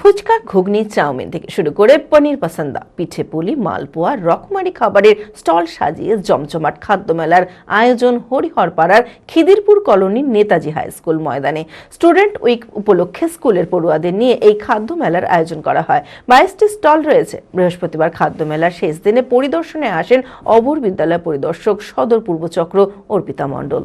ফুচকা, ঘুগনি, chowmein থেকে শুরু করে পনির পাসান্দা, পিঠে পুলি, মালপোয়া, রকমারি খাবারের স্টল সাজিয়ে জমজমাট খাদ্য মেলার আয়োজন হরিহরপাড়ার খিদিরপুর কলোনির নেতাজি হাই স্কুল ময়দানে। স্টুডেন্ট উইক উপলক্ষে স্কুলের পড়ুয়াদের নিয়ে এই খাদ্য মেলার আয়োজন করা হয়। বাইশটি স্টল রয়েছে। বৃহস্পতিবার খাদ্য মেলার শেষ দিনে পরিদর্শনে আসেন অবর বিদ্যালয় পরিদর্শক সদর পূর্বচক্র অর্পিতা মণ্ডল।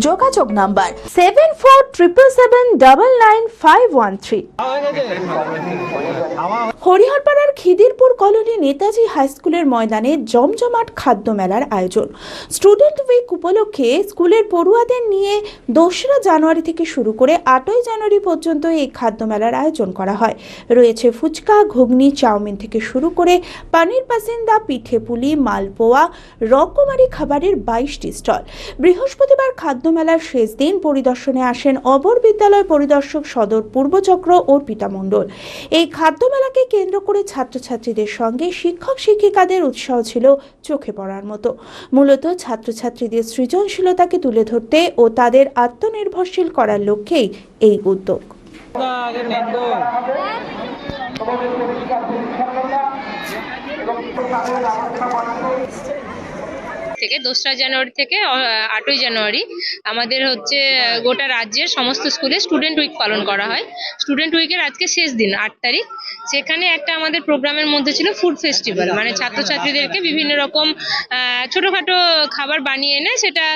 যোগাযোগ number seven four triple seven double nine five one three. হরিহরপাড়ার Khidirpur colony Netaji high স্কুলের ময়দানে জমজমাট খাদ্য মেলার আয়োজন। স্টুডেন্ট উইক উপলক্ষে স্কুলের পড়ুয়াদের নিয়ে দোসরা জানুয়ারি থেকে শুরু করে আটই জানুয়ারি পর্যন্ত এই খাদ্য মেলার আয়োজন করা হয়। রয়েছে ফুচকা, ঘুগনি, চাউমিন থেকে শুরু করে পানির পাসিন্দা পিঠে পুলি, মালপোয়া, রকমারি খাবারের বাইশটি স্টল। বৃহস্পতিবার খাদ্য মেলার শেষ দিন পরিদর্শনে আসেন অবর বিদ্যালয় পরিদর্শক সদর পূর্বচক্র অর্পিতা মণ্ডল। এই খাদ্যমেলাকে কেন্দ্র করে ছাত্রছাত্রীদের সঙ্গে শিক্ষক শিক্ষিকাদের উৎসাহ ছিল চোখে পড়ার মতো। মূলত ছাত্রছাত্রীদের সৃজনশীলতাকে তুলে ধরতে ও তাদের আত্মনির্ভরশীল করার লক্ষ্যেই এই উদ্যোগ। তো থেকে দোসরা জানুয়ারি থেকে আটই জানুয়ারি আমাদের হচ্ছে গোটা রাজ্যের সমস্ত স্কুলে স্টুডেন্ট উইক পালন করা হয়। স্টুডেন্ট উইকের আজকে শেষ দিন আট তারিখ। সেখানে একটা আমাদের প্রোগ্রামের মধ্যে ছিল ফুড ফেস্টিভ্যাল মানে ছাত্রছাত্রীদেরকে বিভিন্ন রকম ছোটোখাটো খাবার বানিয়ে এনে সেটা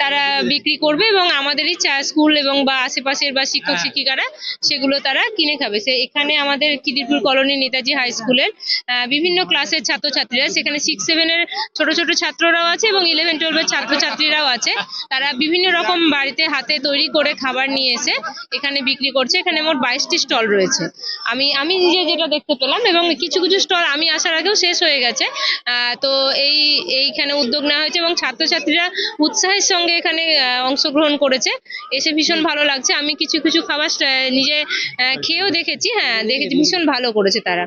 তারা বিক্রি করবে এবং আমাদেরই চা- স্কুল এবং বা আশেপাশের বা শিক্ষক শিক্ষিকারা সেগুলো তারা কিনে খাবে। সে এখানে আমাদের কিদিরপুর কলোনি নেতাজি হাই স্কুলের আহ, বিভিন্ন ক্লাসের ছাত্রছাত্রীরা সেখানে সিক্স সেভেনের ছোট ছোট ছাত্ররাও আছে এবং ইলেভেন টুয়েলভের ছাত্রছাত্রীরাও আছে। তারা বিভিন্ন রকম বাড়িতে হাতে তৈরি করে খাবার নিয়ে এসে এখানে বিক্রি করছে। এখানে মোট বাইশটি স্টল রয়েছে। আমি আমি নিজে যেটা দেখতে পেলাম এবং কিছু কিছু স্টল আমি আসার আগেও শেষ হয়ে গেছে। তো এই, এইখানে উদ্যোগ নেওয়া হয়েছে এবং ছাত্রছাত্রীরা উৎসাহের সঙ্গে এখানে অংশগ্রহণ করেছে। এসে ভীষণ ভালো লাগছে। আমি কিছু কিছু খাবার নিজে খেয়েও দেখেছি। হ্যাঁ দেখেছি। ভীষণ ভালো করেছে তারা।